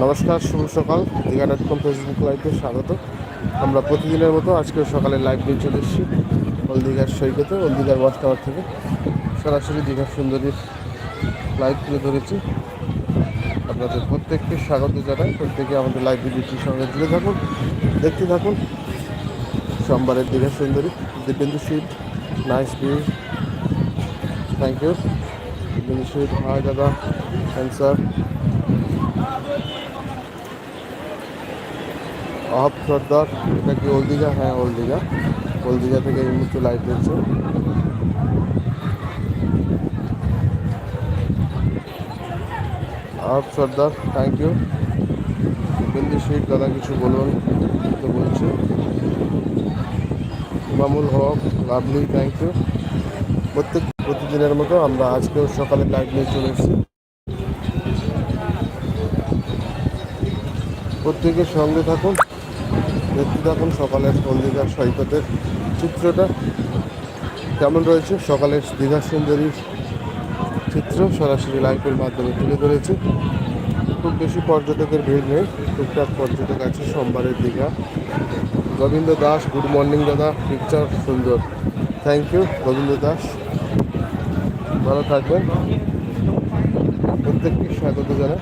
নমস্কার, শুভ সকাল। Digha dot com Facebook লাইভে স্বাগত। আমরা প্রতিদিনের মতো আজকে সকালে লাইভ নিয়ে চলে এসেছি হলদিঘার সৈকতে হলদিঘার বাস টাওয়ার থেকে। সরাসরি দীঘার সুন্দরীর লাইভ তুলে ধরেছি। আপনাদের প্রত্যেককে স্বাগত জানাই। প্রত্যেকে আমাদের লাইভ ভিডিওটির সঙ্গে জুড়ে থাকুন, দেখতে থাকুন। সোমবারের দীঘা সুন্দরী, Dipendu Sit nice view thank you Dibyendu Sit hi দাদা। অ্যান্সার অহব সর্দার, এটা কি ওল দীঘা? হ্যাঁ ওল দীঘা। ওল দীঘা থেকে এই মুহূর্তে লাইভ দিচ্ছে অহব সর্দার থ্যাংক ইউ বিন্দু শেখ দাদা কিছু বলুন, তো বলছে। ইমামুল হক লাভলি থ্যাংক ইউ প্রত্যেক, প্রতিদিনের মতো আমরা আজকেও সকালে লাইভ নিয়ে চলে এসেছি। প্রত্যেকের সঙ্গে থাকুন। দেখতে থাকুন সকালের দীঘার সৈকতের চিত্রটা। কেমন রয়েছে? সকালের দীঘা সুন্দরীর চিত্র সরাসরি লাইভের মাধ্যমে তুলে ধরেছে। খুব বেশি পর্যটকের ভিড় নেই। টুকটাক পর্যটক আছে সোমবারের দীঘা। গোবিন্দ দাস, গুড মর্নিং দাদা পিকচার সুন্দর। Thank you Gobinda Das. ভালো থাকবেন। প্রত্যেককে স্বাগত জানাই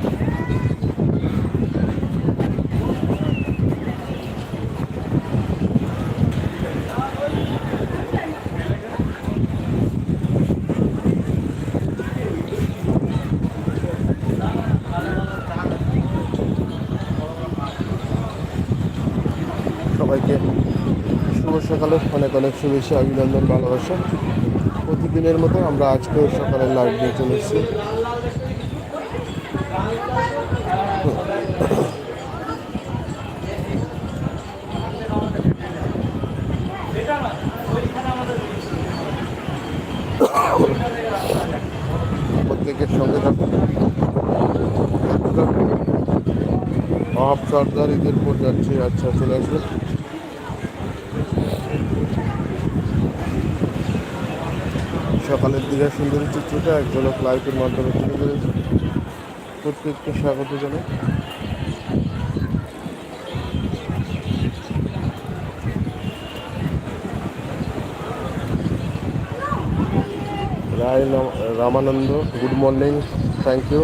সবাইকে সকালে অনেক অনেক শুভেচ্ছা, অভিনন্দন, ভালোবাসা। প্রতিদিনের মতো আমরা আজকেও সকালে লাইভ নিয়ে চলে এসেছি। প্রত্যেকের সঙ্গে থাকুন। অহাব সর্দার ঈদের পর যাচ্ছে আচ্ছা চলে আসবে। সকালের দিকে সুন্দরী চিত্রটা এক ঝলক লাইভের মাধ্যমে তুলে ধরেছে। প্রত্যেককে স্বাগত জানাই। Roy Ram- Ramananda good morning thank you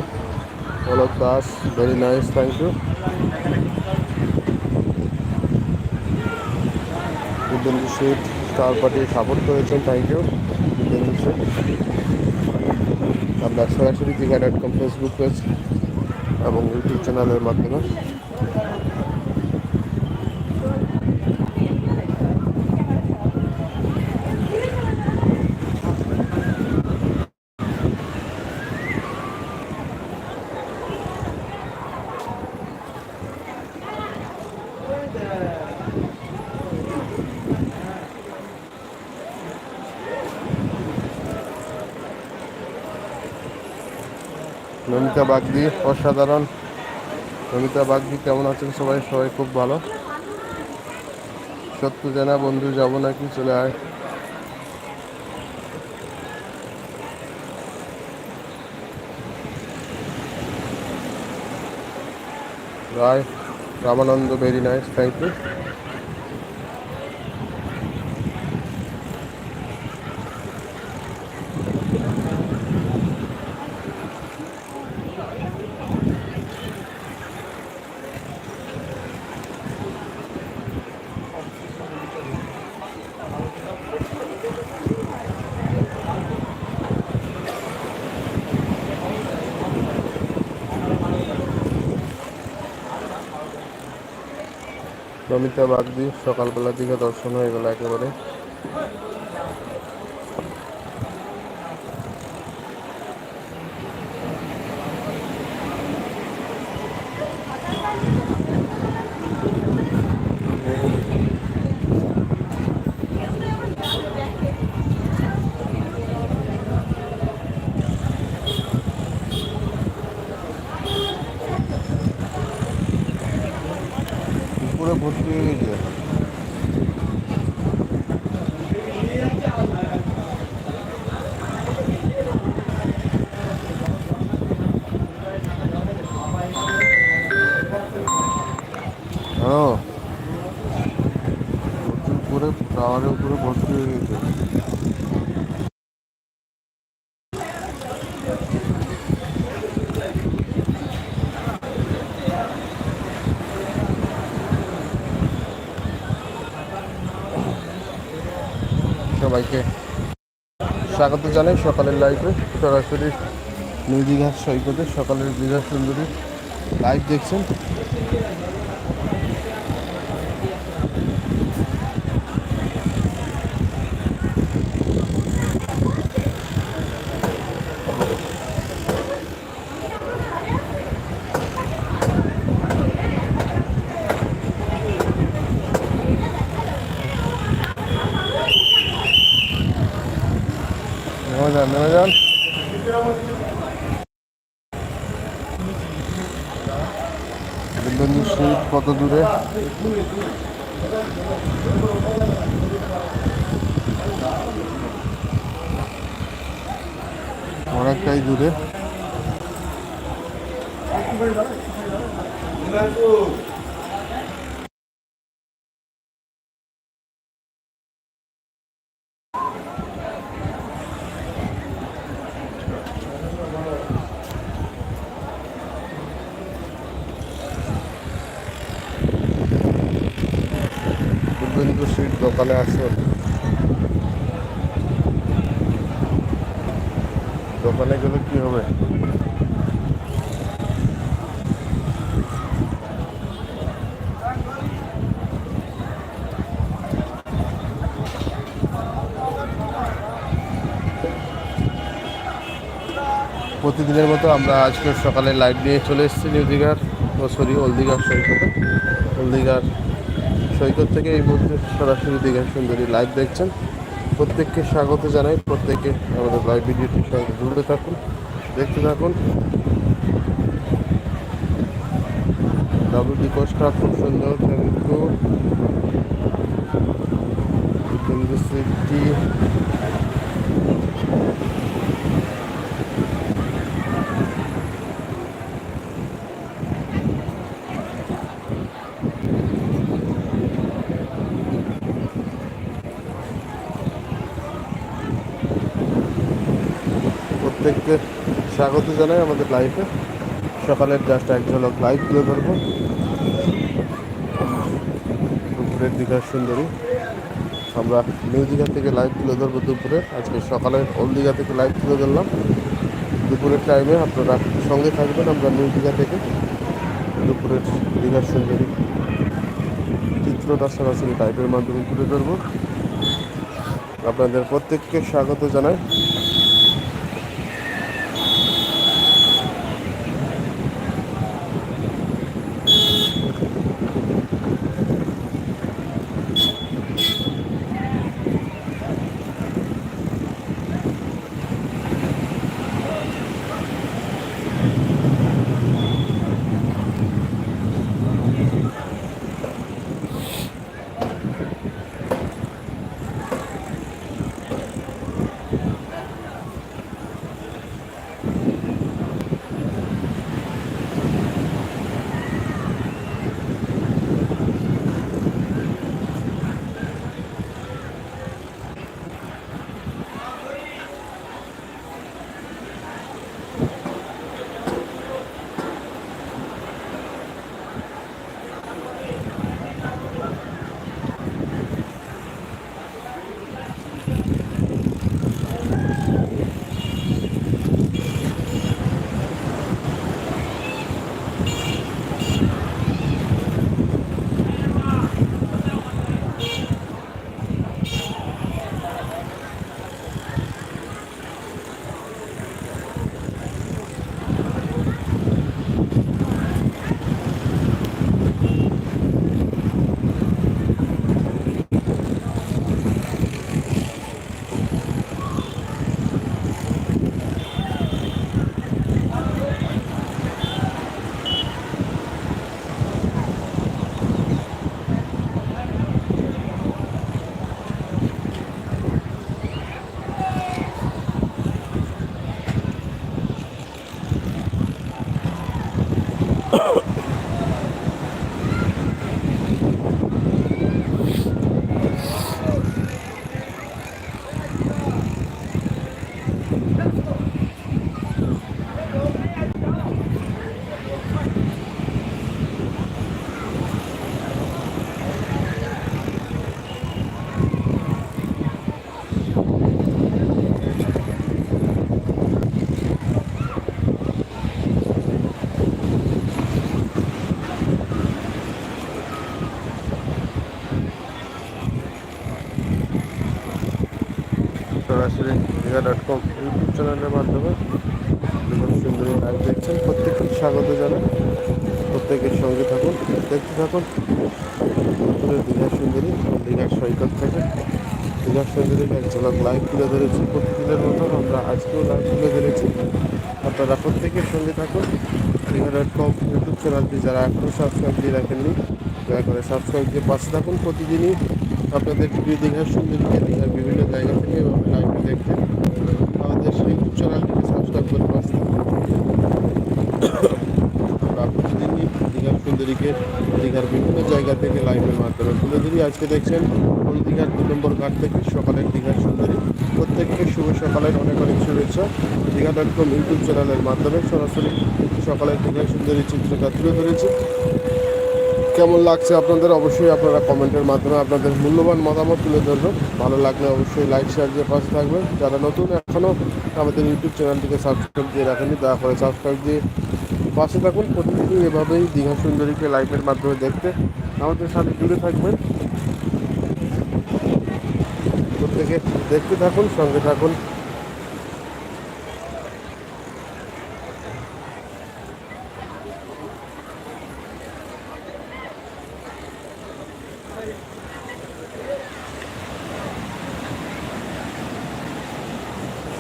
Alok Das very nice thank you Dibyendu Sheth star party support করেছেন থ্যাংক ইউ শেঠ আমরা সরাসরি Digha dot com Facebook page এবং ইউটিউব চ্যানেলের মাধ্যমে। নমিতা বাগদি, অসাধারণ। নমিতা বাগদি, কেমন আছেন সবাই? সবাই খুব ভালো। সত্য জানা, বন্ধু, যাব নাকি? চলে আয়। Roy, Ramananda very nice thank you Namita Bagdi সকালবেলার দিকে দর্শন হয়ে গেল একেবারে পুরো ভর্তি হয়ে গেছে হ্যাঁ উপরে সবাইকে স্বাগত জানাই সকালের লাইভে সরাসরি নিউ সৈকতে সকালের দীঘা সুন্দরী। লাইভ দেখছেন। কত দূরে? অনেকটাই দূরে। স্ট্রিট দোকানে আসুন দোকানে গেলে কি হবে? প্রতিদিনের মতো আমরা আজকে সকালে লাইভ নিয়ে চলে এসেছি নিউ দীঘার। সরি ওল দীঘার সৈকতে ওল দীঘার। সৈকত থেকে এই মুহূর্তে সরাসরি দীঘা সুন্দরী লাইভ দেখছেন। প্রত্যেককে স্বাগত জানাই, প্রত্যেকে আমাদের লাইভ ভিডিওটির সঙ্গে জুড়ে থাকুন, দেখতে থাকুন। ডাবল ডিকোসটা খুব সুন্দর থ্যাংক ইউ প্রত্যেককে স্বাগত জানাই আমাদের লাইফে সকালের জাস্ট এক ঝলক লাইভ তুলে ধরবো। দুপুরের দীঘার সুন্দরী। আমরা নিউ দীঘা থেকে লাইভ তুলে ধরবো দুপুরে। আজকে সকালে ওল দীঘা থেকে লাইভ তুলে ধরলাম। দুপুরের টাইমে আপনারা সঙ্গে থাকবেন আমরা নিউ দীঘা থেকে। দুপুরের দীঘার সুন্দরী চিত্রটা সরাসরি লাইভের মাধ্যমে তুলে ধরবো। আপনাদের প্রত্যেককে স্বাগত জানাই। দীঘা ডট কম ইউটিউব চ্যানেলের মাধ্যমে সুন্দরী লাইভ দেখছেন। প্রত্যেককে স্বাগত জানাই। প্রত্যেকের সঙ্গে থাকুন, দেখতে থাকুন। দুপুরের দীঘা সুন্দরী, দীঘার সৈকত থেকে। দীঘা সুন্দরীর এক ঝলক লাইভ তুলে ধরেছি প্রতিদিনের মতো। আমরা আজকেও লাইভ তুলে ধরেছি। আপনারা প্রত্যেকের সঙ্গে থাকুন। দীঘা ডট কম ইউটিউব চ্যানেলটি যারা এখনও সাবস্ক্রাইব দিয়ে রাখেননি, দয়া করে সাবস্ক্রাইব দিয়ে পাশে থাকুন প্রতিদিনই। আপনাদের প্রিয় দীঘার সুন্দরীকে দীঘার বিভিন্ন জায়গা থেকে এভাবে লাইভে দেখতে। আমাদের সেই চ্যানেলটিকে সাবস্ক্রাইব করে আমরা প্রতিদিনই দীঘার সুন্দরীকে দীঘার বিভিন্ন জায়গা থেকে লাইভের মাধ্যমে তুলে ধরি। আজকে দেখছেন ওই দীঘার দু নম্বর ঘাট থেকে সকালের দীঘার সুন্দরী। প্রত্যেককে শুভ সকালের অনেক অনেক শুভেচ্ছা। দীঘা ডট কম ইউটিউব চ্যানেলের মাধ্যমে সরাসরি সকালের দীঘার সুন্দরী চিত্রটা তুলে ধরেছি। কেমন লাগছে আপনাদের? অবশ্যই আপনারা কমেন্টের মাধ্যমে আপনাদের মূল্যবান মতামত তুলে ধরবেন। ভালো লাগলে অবশ্যই লাইক শেয়ার দিয়ে পাশে থাকবেন। যারা নতুন এখনও আমাদের ইউটিউব চ্যানেলটিকে সাবস্ক্রাইব দিয়ে রাখেনি দয়া করে সাবস্ক্রাইব দিয়ে পাশে থাকুন। প্রতিদিনই এভাবেই দীঘা সুন্দরীকে লাইভের মাধ্যমে দেখতে আমাদের সাথে জুড়ে থাকবেন। প্রত্যেকে দেখতে থাকুন, সঙ্গে থাকুন।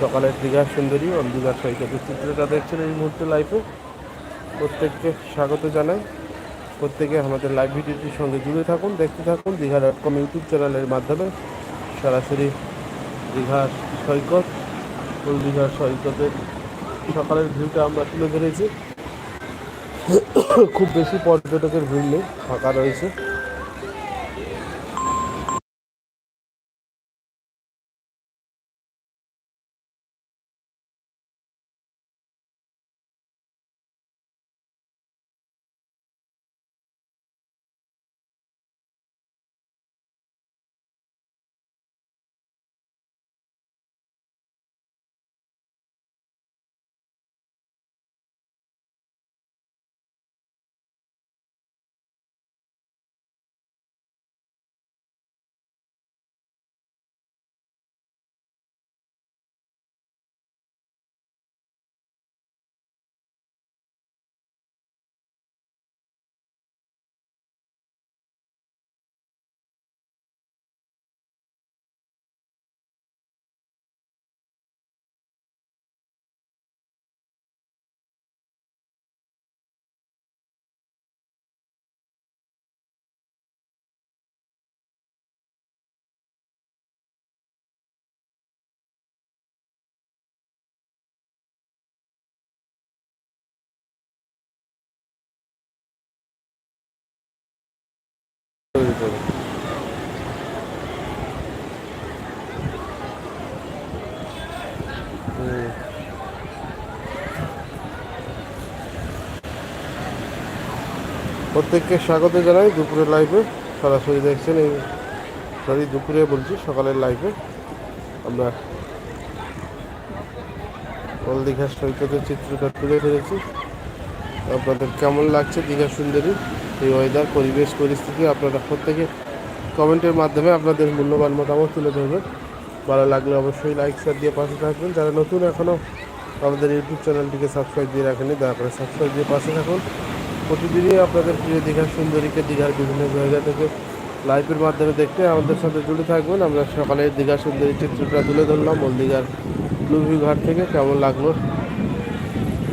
সকালের দীঘা সুন্দরী, অন্ধকার সৈকতের চিত্রটা দেখছেন এই মুহূর্তে লাইভে প্রত্যেককে স্বাগত জানাই। প্রত্যেকে আমাদের লাইভ ভিডিওটির সঙ্গে জুড়ে থাকুন, দেখতে থাকুন। দীঘা ডট কম ইউটিউব চ্যানেলের মাধ্যমে সরাসরি দীঘার সৈকত, ফুল দীঘার সৈকতের সকালের ভিউটা আমরা তুলে ধরেছি। খুব বেশি পর্যটকের ভিড় নেই, ফাঁকা রয়েছে। প্রত্যেককে স্বাগত জানাই দুপুরের লাইভে সরাসরি দেখছেন এই সরি দুপুরে বলছি, সকালের লাইভে আমরা ওল দীঘার সৈকতের চিত্রটা তুলে ধরেছি আপনাদের কেমন লাগছে দীঘা সুন্দরী? এই ওয়েদার পরিবেশ, পরিস্থিতি আপনারা প্রত্যেকে কমেন্টের মাধ্যমে আপনাদের মূল্যবান মতামত তুলে ধরবেন। ভালো লাগলে অবশ্যই লাইক শেয়ার দিয়ে পাশে থাকবেন। যারা নতুন এখনও আমাদের ইউটিউব চ্যানেলটিকে সাবস্ক্রাইব দিয়ে রাখেনি দয়া করে সাবস্ক্রাইব দিয়ে পাশে থাকুন। প্রতিদিনই আপনাদের প্রিয় দীঘার সুন্দরীকে দীঘার বিভিন্ন জায়গা থেকে লাইভের মাধ্যমে দেখতে আমাদের সাথে জুড়ে থাকবেন। আমরা সকালে দীঘা সুন্দরী চিত্রটা তুলে ধরলাম ওল দীঘার ব্লুভিউ ঘাট থেকে। কেমন লাগল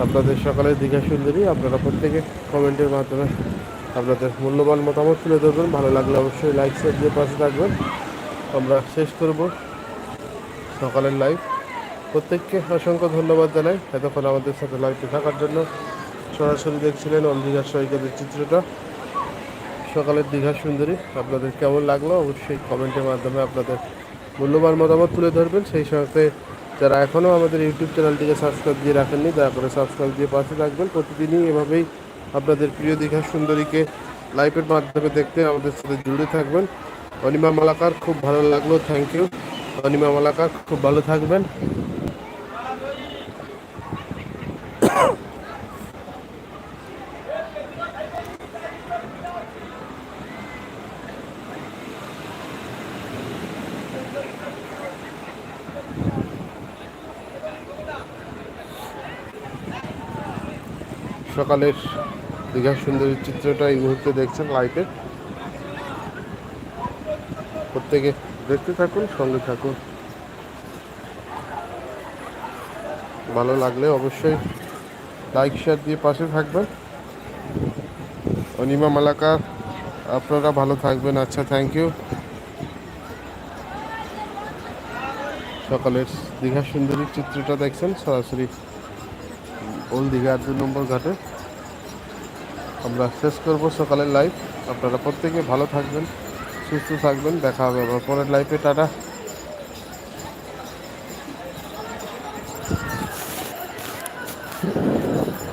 আপনাদের সকালের দীঘা সুন্দরী? আপনারা প্রত্যেকে কমেন্টের মাধ্যমে আপনাদের মূল্যবান মতামত তুলে ধরবেন। ভালো লাগলে অবশ্যই লাইক শেয়ার দিয়ে পাশে থাকবেন। আমরা শেষ করব সকালের লাইভ প্রত্যেককে অসংখ্য ধন্যবাদ জানাই। এতক্ষণ আমাদের সাথে লাইভে থাকার জন্য সরাসরি দেখছিলেন অন্ধীঘাট সৈকতের চিত্রটা। সকালের দীঘা সুন্দরী, আপনাদের কেমন লাগল? অবশ্যই কমেন্টের মাধ্যমে আপনাদের মূল্যবান মতামত তুলে ধরবেন। সেই সাথে যারা এখনও আমাদের ইউটিউব চ্যানেলটিকে সাবস্ক্রাইব দিয়ে রাখেননি, দয়া করে সাবস্ক্রাইব দিয়ে পাশে থাকবেন। প্রতিদিনই এভাবেই আপনাদের প্রিয় দীঘা সুন্দরীকে লাইভের মাধ্যমে দেখতে আমাদের সাথে জুড়ে থাকবেন। অনিমা মালাকার, খুব ভালো লাগল থ্যাংক ইউ অনিমা মালাকার, খুব ভালো থাকবেন। সকালের দীঘার সুন্দরী চিত্রটা এই মুহূর্তে দেখছেন লাইভে প্রত্যেকে দেখতে থাকুন, সঙ্গে থাকুন। ভালো লাগলে অবশ্যই লাইক শেয়ার দিয়ে পাশে থাকবেন। অনিমা মালাকার, আপনারা ভালো থাকবেন। আচ্ছা থ্যাংক ইউ সকালের দীঘা সুন্দরী চিত্রটা দেখছেন, সরাসরি ওল দীঘার দু নম্বর ঘাটে। আমরা শেষ করব সকালের লাইফ আপনারা প্রত্যেকে ভালো থাকবেন, সুস্থ থাকবেন। দেখা হবে আবার পরের লাইফে টাটা।